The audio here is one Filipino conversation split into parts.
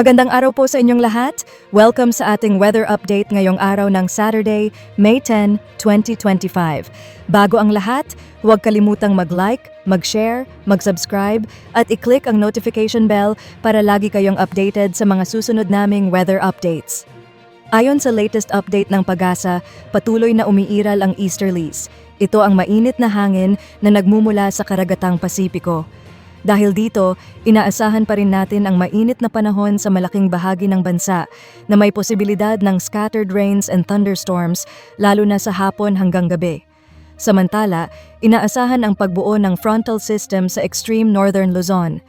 Magandang araw po sa inyong lahat. Welcome sa ating weather update ngayong araw ng Saturday, May 10, 2025. Bago ang lahat, huwag kalimutang mag-like, mag-share, mag-subscribe at i-click ang notification bell para lagi kayong updated sa mga susunod naming weather updates. Ayon sa latest update ng Pagasa, patuloy na umiiral ang easterlies. Ito ang mainit na hangin na nagmumula sa karagatang Pasipiko. Dahil dito, inaasahan pa rin natin ang mainit na panahon sa malaking bahagi ng bansa na may posibilidad ng scattered rains and thunderstorms lalo na sa hapon hanggang gabi. Samantala, inaasahan ang pagbuo ng frontal system sa extreme northern Luzon.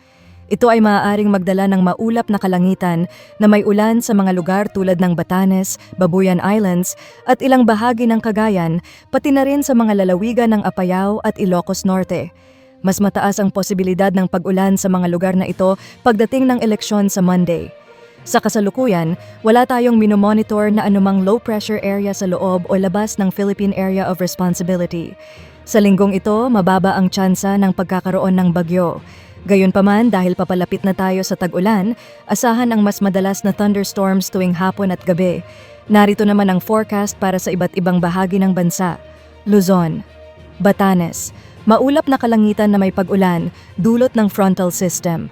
Ito ay maaaring magdala ng maulap na kalangitan na may ulan sa mga lugar tulad ng Batanes, Babuyan Islands at ilang bahagi ng Cagayan, pati na rin sa mga lalawigan ng Apayao at Ilocos Norte. Mas mataas ang posibilidad ng pag-ulan sa mga lugar na ito pagdating ng eleksyon sa Monday. Sa kasalukuyan, wala tayong minomonitor na anumang low-pressure area sa loob o labas ng Philippine Area of Responsibility. Sa linggong ito, mababa ang tsansa ng pagkakaroon ng bagyo. Gayunpaman, dahil papalapit na tayo sa tag-ulan, asahan ang mas madalas na thunderstorms tuwing hapon at gabi. Narito naman ang forecast para sa iba't ibang bahagi ng bansa. Luzon, Batanes, maulap na kalangitan na may pag-ulan, dulot ng frontal system.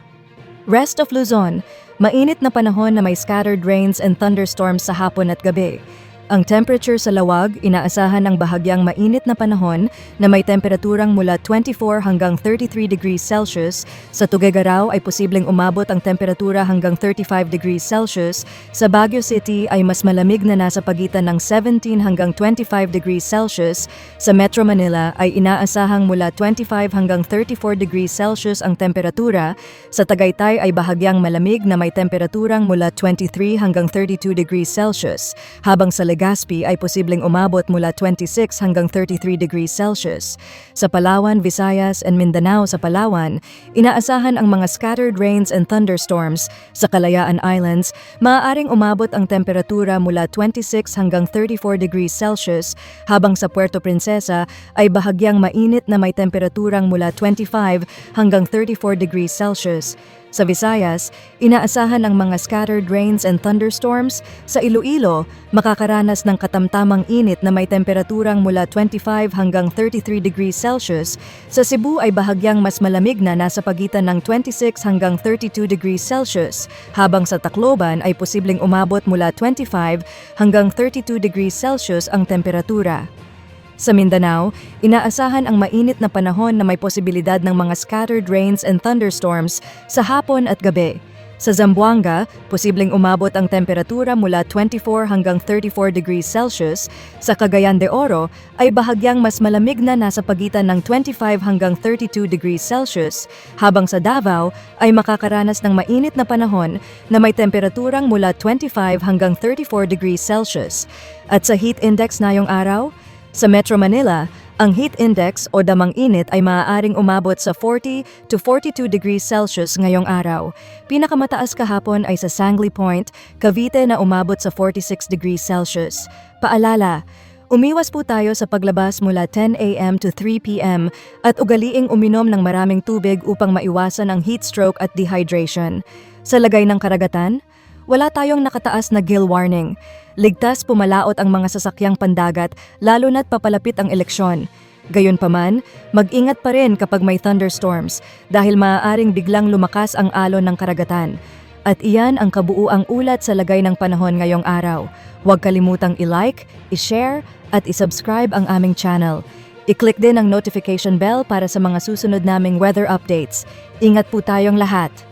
Rest of Luzon, mainit na panahon na may scattered rains and thunderstorms sa hapon at gabi. Ang temperature sa lawag, inaasahan ng bahagyang mainit na panahon na may temperaturang mula 24 hanggang 33 degrees Celsius. Sa Tuguegarao ay posibleng umabot ang temperatura hanggang 35 degrees Celsius. Sa Baguio City ay mas malamig na nasa pagitan ng 17 hanggang 25 degrees Celsius. Sa Metro Manila ay inaasahang mula 25 hanggang 34 degrees Celsius ang temperatura. Sa Tagaytay ay bahagyang malamig na may temperaturang mula 23 hanggang 32 degrees Celsius. Habang sa Legazpi ay posibleng umabot mula 26 hanggang 33 degrees Celsius. Sa Palawan, Visayas, and Mindanao sa Palawan, inaasahan ang mga scattered rains and thunderstorms. Sa Kalayaan Islands, maaaring umabot ang temperatura mula 26 hanggang 34 degrees Celsius, habang sa Puerto Princesa ay bahagyang mainit na may temperaturang mula 25 hanggang 34 degrees Celsius. Sa Visayas, inaasahan ang mga scattered rains and thunderstorms. Sa Iloilo, makakaranas ng katamtamang init na may temperaturang mula 25 hanggang 33 degrees Celsius. Sa Cebu ay bahagyang mas malamig na nasa pagitan ng 26 hanggang 32 degrees Celsius, habang sa Tacloban ay posibleng umabot mula 25 hanggang 32 degrees Celsius ang temperatura. Sa Mindanao, inaasahan ang mainit na panahon na may posibilidad ng mga scattered rains and thunderstorms sa hapon at gabi. Sa Zamboanga, posibleng umabot ang temperatura mula 24 hanggang 34 degrees Celsius. Sa Cagayan de Oro, ay bahagyang mas malamig na nasa pagitan ng 25 hanggang 32 degrees Celsius, habang sa Davao ay makakaranas ng mainit na panahon na may temperaturang mula 25 hanggang 34 degrees Celsius. At sa heat index ngayong araw, sa Metro Manila, ang heat index o damang init ay maaaring umabot sa 40 to 42 degrees Celsius ngayong araw. Pinakamataas kahapon ay sa Sangley Point, Cavite na umabot sa 46 degrees Celsius. Paalala, Umiwas po tayo sa paglabas mula 10 a.m. to 3 p.m. at ugaliing uminom ng maraming tubig upang maiwasan ang heat stroke at dehydration. Sa lagay ng karagatan, wala tayong nakataas na gill warning. Ligtas pumalaot ang mga sasakyang pandagat lalo na't papalapit ang eleksyon. Gayunpaman, mag-ingat pa rin kapag may thunderstorms dahil maaaring biglang lumakas ang alon ng karagatan. At iyan ang kabuuang ulat sa lagay ng panahon ngayong araw. Huwag kalimutang i-like, i-share at i-subscribe ang aming channel. I-click din ang notification bell para sa mga susunod naming weather updates. Ingat po tayong lahat!